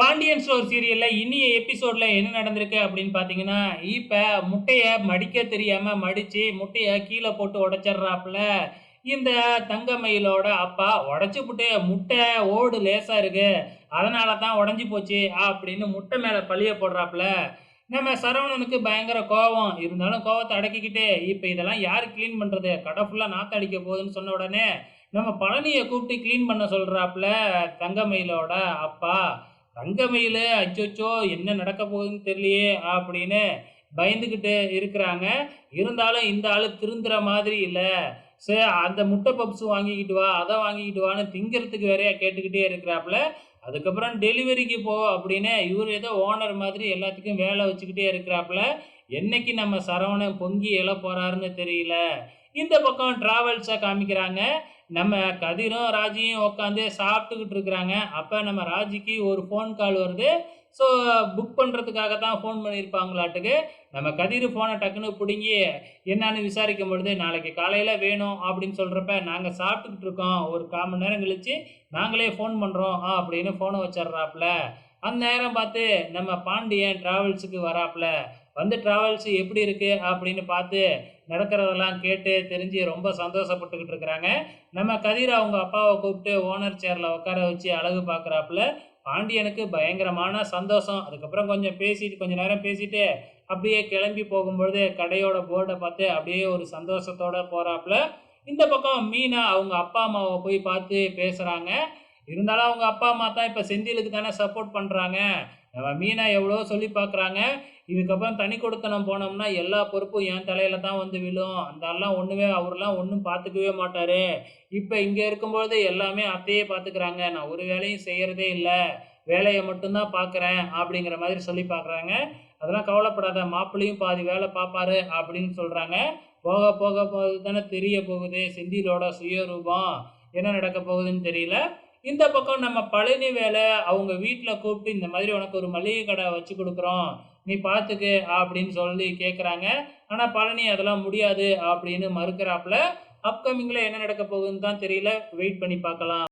Pandian store சீரியலில் இனிய எபிசோடில் என்ன நடந்திருக்கு அப்படின்னு பார்த்தீங்கன்னா இப்போ முட்டையை மடிக்க தெரியாமல் மடித்து முட்டையை கீழே போட்டு உடைச்சிடுறாப்புல. இந்த தங்கமயிலோட அப்பா உடச்சி புட்டு முட்டை ஓடு லேசாக இருக்கு. அதனால தான் உடஞ்சி போச்சு அப்படின்னு முட்டை மேலே பழிய போடுறாப்புல. நம்ம சரவணனுக்கு பயங்கர கோவம். இருந்தாலும் கோவத்தை அடக்கிக்கிட்டு இப்போ இதெல்லாம் யார் க்ளீன் பண்ணுறது கடை ஃபுல்லாக நாற்று அடிக்க போகுதுன்னு சொன்ன உடனே நம்ம பழனியை கூப்பிட்டு க்ளீன் பண்ண சொல்கிறாப்புல தங்கமயிலோட அப்பா. தங்கமையில் அச்சோச்சோ என்ன நடக்க போகுதுன்னு தெரியலையே அப்படின்னு பயந்துக்கிட்டு இருக்கிறாங்க. இருந்தாலும் இந்த ஆள் திருந்துற மாதிரி இல்லை. சரி அந்த முட்டை பப்ஸ் வாங்கிக்கிட்டு வா அதை வாங்கிக்கிட்டு வான்னு திங்கிறதுக்கு வேறையா கேட்டுக்கிட்டே இருக்கிறாப்புல. அதுக்கப்புறம் டெலிவரிக்கு போ அப்படின்னு இவர் ஏதோ ஓனர் மாதிரி எல்லாத்துக்கும் வேலை வச்சுக்கிட்டே இருக்கிறாப்புல. என்னைக்கு நம்ம சரவணன் பொங்கி எழ போகிறாருன்னு தெரியல. இந்த பக்கம் டிராவல்ஸை காமிக்கிறாங்க. நம்ம கதிரும் ராஜியும் உட்காந்து சாப்பிட்டுக்கிட்டு இருக்கிறாங்க. அப்போ நம்ம ராஜிக்கு ஒரு ஃபோன் கால் வருது. ஸோ புக் பண்ணுறதுக்காக தான் ஃபோன் பண்ணியிருப்பாங்களாட்டுக்கு நம்ம கதிர் ஃபோனை டக்குன்னு பிடுங்கி என்னன்னு விசாரிக்கும் பொழுது நாளைக்கு காலையில் வேணும் அப்படின்னு சொல்கிறப்ப நாங்கள் சாப்பிட்டுக்கிட்டு இருக்கோம். ஒரு கால் மணி நேரம் கழித்து நாங்களே ஃபோன் பண்ணுறோம் ஆ அப்படின்னு ஃபோனை வச்சிட்றாப்புல. அந்த நேரம் பார்த்து நம்ம பாண்டியன் டிராவல்ஸுக்கு வராப்புல. வந்து டிராவல்ஸ் எப்படி இருக்குது அப்படின்னு பார்த்து நடக்கிறதெல்லாம் கேட்டு தெரிஞ்சு ரொம்ப சந்தோஷப்பட்டுக்கிட்டு இருக்கிறாங்க. நம்ம கதிர் அவங்க அப்பாவை கூப்பிட்டு ஓனர் சேரில் உட்கார வச்சு அழகு பார்க்குறாப்புல பாண்டியனுக்கு பயங்கரமான சந்தோஷம். அதுக்கப்புறம் கொஞ்சம் பேசிட்டு கொஞ்ச நேரம் பேசிட்டு அப்படியே கிளம்பி போகும்பொழுது கடையோட போர்டை பார்த்து அப்படியே ஒரு சந்தோஷத்தோட போகிறாப்புல இந்த பக்கம் மீனா அவங்க அப்பா அம்மாவை போய் பார்த்து பேசுகிறாங்க இருந்தாலும் அவங்க அப்பா அம்மா தான் இப்போ செந்திலுக்கு தானே சப்போர்ட் பண்ணுறாங்க நம்ம மீனா எவ்வளோ சொல்லி பார்க்குறாங்க. இதுக்கப்புறம் தனி கொடுத்தனம் போனோம்னா எல்லா பொறுப்பும் என் தலையில தான் வந்து விழும். அந்த ஆள்லாம் ஒன்றுமே அவர்லாம் ஒன்றும் பார்த்துக்கவே மாட்டார். இப்போ இங்கே இருக்கும்பொழுது எல்லாமே அத்தையே பார்த்துக்கிறாங்க. நான் ஒரு வேலையும் செய்கிறதே இல்லை. வேலையை மட்டும்தான் பார்க்குறேன் அப்படிங்கிற மாதிரி சொல்லி பார்க்குறாங்க. அதெல்லாம் கவலைப்படாத மாப்பிள்ளையும் பாதி வேலை பார்ப்பாரு அப்படின்னு சொல்கிறாங்க போக போக போகுது தானே தெரிய போகுது. செந்திலோட சுயரூபம் என்ன நடக்க போகுதுன்னு தெரியல. இந்த பக்கம் நம்ம பழனி வேலை அவங்க வீட்டில் கூப்பிட்டு இந்த மாதிரி உனக்கு ஒரு மளிகை கடை வச்சு கொடுக்குறோம். நீ பார்த்துக்கு அப்படின்னு சொல்லி கேட்குறாங்க ஆனால் பழனி அதெல்லாம் முடியாது அப்படின்னு மறுக்கிறாப்புல அப்கமிங்கில் என்ன நடக்க போகுதுன்னு தான் தெரியல. வெயிட் பண்ணி பார்க்கலாம்.